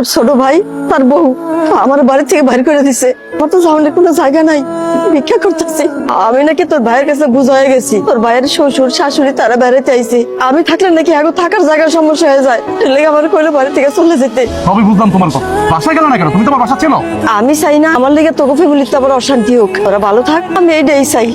তোর ছোট ভাই তার বউ আমার বাড়ি থেকে বাইর করে দিছে। আমার তো সামনে কোনো জায়গা নাই ভিক্ষা করতেছি। আমি নাকি তোর ভাইয়ের কাছে বুঝা হয়ে গেছি। তোর ভাইয়ের শ্বশুর শাশুড়ি তারা বেড়াতে আইছে। আমি থাকলে নাকি এখন থাকার জায়গার সমস্যা হয়ে যায়। লেগে আমার কইলে বাড়ি থেকে চলে যেতে। সবই বুঝলাম তোমার কথা। বাসায় গেল না কেন? তুমি তোমার বাসা চেনো? আমি চাই না আমার লেগে তোকে ফ্যামিলিতে আবার অশান্তি হোক। ওরা ভালো থাক আমি এইটাই চাই।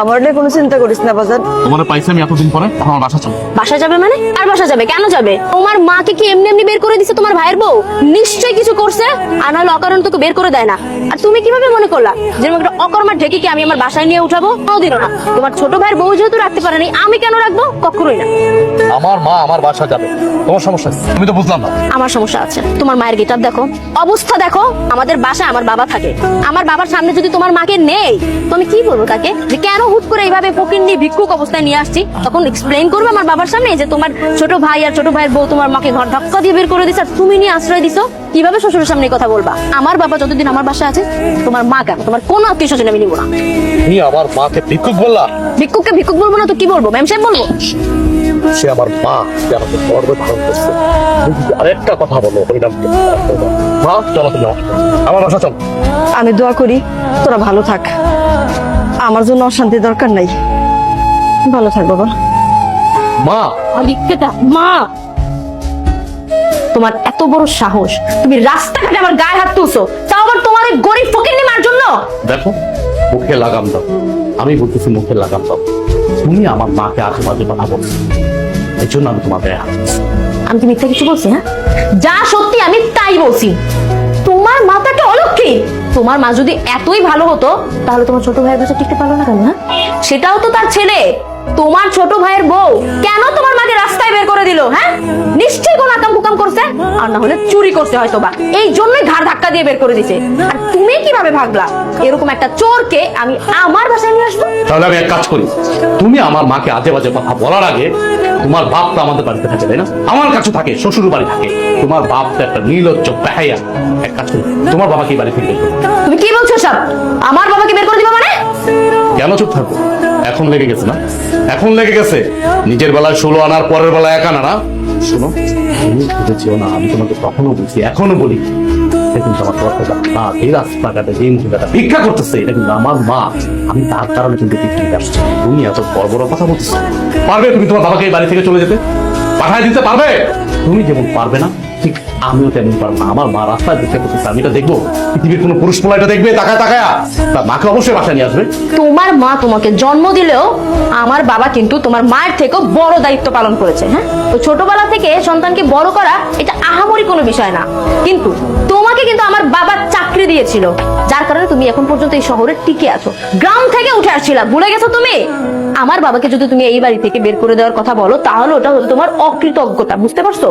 আমার নিয়ে কোনো চিন্তা করিস না বাজার তোমার পাইছি আমি এতদিন পরে? এখন আমার বাসা চলো বাসা যাবে মানে? আর বাসা যাবে? কেন যাবে? তোমার মাকে কি এমনি এমনি বের করে দিছে তোমার ভাইয়ের বউ? নিশ্চয়ই কিছু করছে আর নাহলে অকারণ তোকে বের করে দেয় না। আর তুমি কীভাবে মনে করলা যেরকম একটা অকর্মার ঢেকে কি আমি আমার বাসায় নিয়ে উঠাবো? কোনোদিনও না। তোমার ছোট ভাইয়ের বউ যেহেতু রাখতে পারেনি আমি কেন রাখব? কখনোই না। আমার মা আমার বাসা যাবে। তোমার সমস্যা কি? আমি তো বুঝলাম না। আমার সমস্যা আছে। তোমার মায়ের গেটআপ দেখো। অবস্থা দেখো। আমাদের বাসায় আমার বাবা থাকে। আমার বাবার সামনে যদি তোমার মাকে নেই তো আমি কি বলব তাকে? যে কেন হুট করে এইভাবে ফকির নিয়ে ভিক্ষুক অবস্থায় নিয়ে আসছি? তখন এক্সপ্লেইন করব আমার বাবার সামনে যে তোমার ছোট ভাই আর ছোট ভাইয়ের বউ তোমার মাকে ঘর ধাক্কা দিয়ে বের করে দিছে আর তুমি নিয়ে আশ্রয় দিছো? কীভাবে শ্বশুরের সামনে কথা বলবা? আমার বাবা যতদিন আমার বাসায় আছে তোমার মা কেন? তোমার কোনো আত্মীয় স্বজন আমি নিবো না। তুমি আমার মাকে ভিক্ষুক বললা? ভিক্ষুককে ভিক্ষুক বলব না তো কি বলব? ম্যাম সাহেব বলব? সে আমার মা সে আমাকে গর্বে ধারণ করছে। আরেকটা কথা বলো? হরিনামকে মা চলো তুমি আমার বাসা চলো। আমি দোয়া করি তোরা ভালো থাক। আমার জন্য অশান্তি দরকার নাই। ভালো থাক বাবা। মা! অলিক্ষিতা মা! তোমার এত বড় সাহস। তুমি রাস্তাঘাটে আমার গায়ে হাত তুলছো। তাও আবার তোমার ওই গরিব ফকির মার জন্য? দেখো মুখে লাগাম দাও। আমি বলতেছি মুখে লাগাম দাও। তুমি আমার মাকে আশেপাশে বলছো। এই জন্য আমি তোমার গায়ে হাত আমি কি মিথ্যা কিছু বলছি হ্যাঁ? যা সত্যি আমি তাই বলছি। তোমার মাতাকে অলক্ষী। তোমার মা যদি এতই ভালো হতো, তাহলে তোমার ছোট ভাইয়ের কাছে টিকতে পারল না কেন হ্যাঁ? সেটাও তো তার ছেলে। তোমার ছোট ভাইয়ের বউ কেন তোমার মাকে রাস্তায় বের করে দিল হ্যাঁ? নিশ্চয়ই কোন আকাম কুকাম করছে, আর না হলে চুরি করছে হয়তো বা এই জন্যই ঘাড় ধাক্কা দিয়ে বের করে দিছে আর তুমি কীভাবে ভাগলা? এরকম একটা চোরকে আমি আমার বাসায় নিয়ে আসব? তাহলে আমি এক কাজ করি। তুমি আমার মাকে আজে বাজে কথা বলার আগে তোমার বাপ তো আমাদের বাড়িতে থাকে তাই না? আমার কাছে থাকে শ্বশুর বাড়ি থাকে। তোমার বাপ তো একটা নীলজ্জ পেহাইয়া এক কাজ করি তোমার বাবাকে বাড়ি থেকে তুমি কি বলছো সব? আমার বাবাকে বের করে দিবা মানে? কেন চুপ থাকব এখন লেগে গেছে না? এখন লেগে গেছে। নিজের বেলায় ষোলো আনার পরের বেলায় এক আনা না শোনো তুমি বুঝেছিও না আমি তোমাকে তখনও বলছি এখনও বলি সে কিন্তু আমার কথা না এই রাস্তাঘাটে দিন ঘুরাটা ভিক্ষা করতেছে, এটা কিন্তু আমার মা। আমি তার কারণে কিন্তু ভিক্ষা আসছি তুমি এত বড় বড় কথা বলতেছো। পারবে তুমি তোমার বাবাকে এই বাড়ি থেকে চলে যেতে? পাঠায় দিতে পারবে? তুমি যেমন পারবে না, ঠিক আমিও তেমন পারব না। আমার মা রাস্তায় ভিক্ষা করতেছে আমি এটা দেখব, পৃথিবীর কোনো পুরুষ পোলা এটা দেখবে? তাকায় তাকায়। তার মাকে অবশ্যই বাসায় নিয়ে আসবে। তোমার মা তোমাকে জন্ম দিলেও আমার বাবা কিন্তু তোমার মায়ের থেকেও বড় দায়িত্ব পালন করেছে হ্যাঁ? তো ছোটবেলা থেকে সন্তানকে বড় করা এটা আহামরি কোনো বিষয় না। কিন্তু তোমাকে কিন্তু আমার বাবা চাকরি দিয়েছিল। যার কারণে তুমি এখন পর্যন্ত এই শহরে টিকে আছো। গ্রাম থেকে উঠে আসছিলা, ভুলে গেছো তুমি? আমার বাবাকে যদি তুমি এই বাড়ি থেকে বের করে দেওয়ার কথা বলো, তাহলে ওটা হলো তোমার অকৃতজ্ঞতা, বুঝতে পারছ?